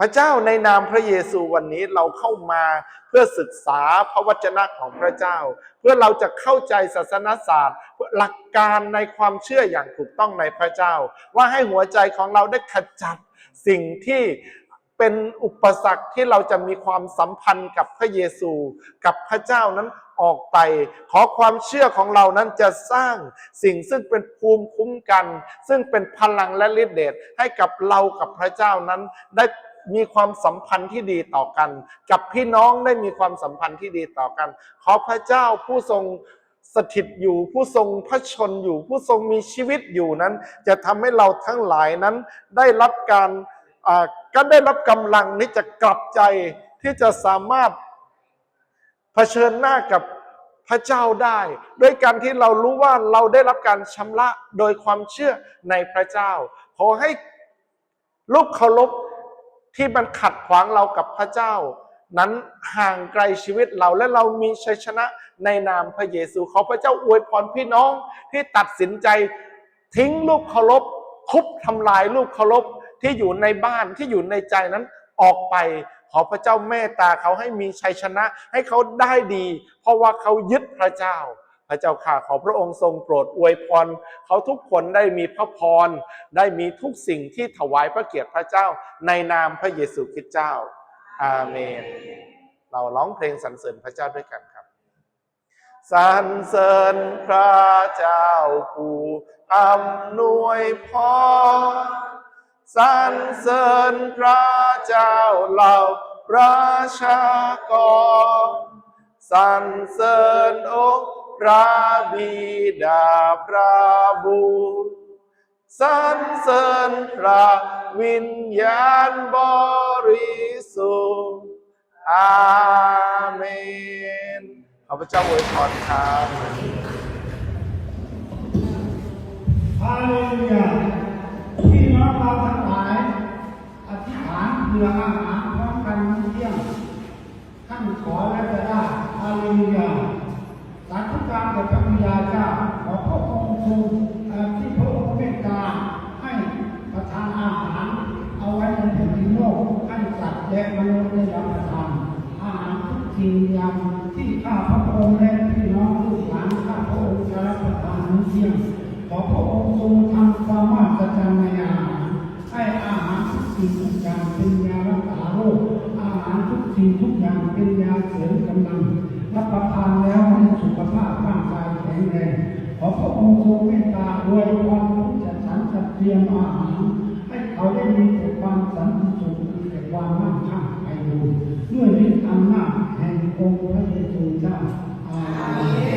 พระเจ้าในนามพระเยซูวันนี้เราเข้ามาเพื่อศึกษาพระวจนะของพระเจ้า เพื่อเราจะเข้าใจศาสนศาสตร์ หลักการในความเชื่ออย่างถูกต้องในพระเจ้า ว่าให้หัวใจของเราได้ขจัดสิ่งที่เป็นอุปสรรคที่เราจะมีความสัมพันธ์กับพระเยซูกับพระเจ้านั้นออกไป ขอความเชื่อของเรานั้นจะสร้างสิ่งซึ่งเป็นภูมิคุ้มกัน ซึ่งเป็นพลังและฤทธิเดชให้กับเรากับพระเจ้านั้นได้ มีความสัมพันธ์ที่ดีต่อกัน กับพี่น้องได้มีความสัมพันธ์ที่ดีต่อกัน ขอพระเจ้าผู้ทรงสถิตอยู่ผู้ทรงพระชนอยู่ ผู้ทรงมีชีวิตอยู่นั้น จะทำให้เราทั้งหลายนั้นได้รับการก็ได้รับกำลังนี้จะกลับใจที่จะสามารถเผชิญหน้ากับพระเจ้าได้ด้วยการที่เรารู้ว่าเราได้รับการชำระโดยความเชื่อในพระเจ้า ขอให้ลูกเคารพ ที่มันขัดขวางเรากับพระเจ้า นั้นห่างไกลชีวิตเราและเรามีชัยชนะในนามพระเยซูขอพระเจ้าอวยพรพี่น้องที่ตัดสินใจทิ้งลูกเคารพทุบทำลายลูกเคารพที่อยู่ในบ้านที่อยู่ในใจนั้นออกไป ขอพระเจ้าเมตตาเขาให้มีชัยชนะให้เขาได้ดี เพราะว่าเขายึดพระเจ้า พระเจ้าข่าขอพระองค์ทรงโปรดอวยพรเขาทุกคนได้มีพระพรได้มีทุกสิ่งที่ถวายพระเกียรติพระเจ้าในนามพระเยซูคริสต์เจ้า อาเมน เราร้องเพลงสรรเสริญพระเจ้าด้วยกันครับสรรเสริญพระเจ้าผู้อำนวยพรสรรเสริญพระเจ้าเหล่าประชากรสรรเสริญองค์ พระบิดาพระบุตรสรรเสริญพระวิญญาณบริสุทธิ์อาเมนขอพระเจ้าอวยพรครับฮาเลลูยาพี่น้องเราทั้งหลายอธิษฐานเพื่ออาหารพร้อมกันเที่ยงท่านขอและจะได้ฮาเลลูยาสาธุการแด่พระบิดาเจ้าขอ พระองค์ทรงเอ่อที่พระองค์เมตตาให้ประทานอาหาร เอาไว้ในแผ่นดินโลกให้สัตว์และมนุษย์ได้รับประทาน อาหารทุกสิ่งอย่างที่ข้าพระองค์และพี่น้องลูกหลานข้าพระองค์จะรับประทานมื้อเที่ยงขอพระองค์ทรงทำความมหัศจรรย์ในอาหารให้อาหารทุกสิ่งทุกอย่างเป็นยารักษาโรคอาหารทุกสิ่งทุกอย่างเป็นยาเสริมกำลังรับประทานแล้วให้สุขภาพร่างกายแข็งแรงข อองค์ทรงเมตตาอวยพรผู้จัดสรรจัดเตรียมอาหารให้เขาได้มีแต่ความสันติสุขมีแต่ความมั่งคั่งไปดูด้วยฤทธิ์อำนาจแห่งองค์พระเยซูเจ้าอาเมน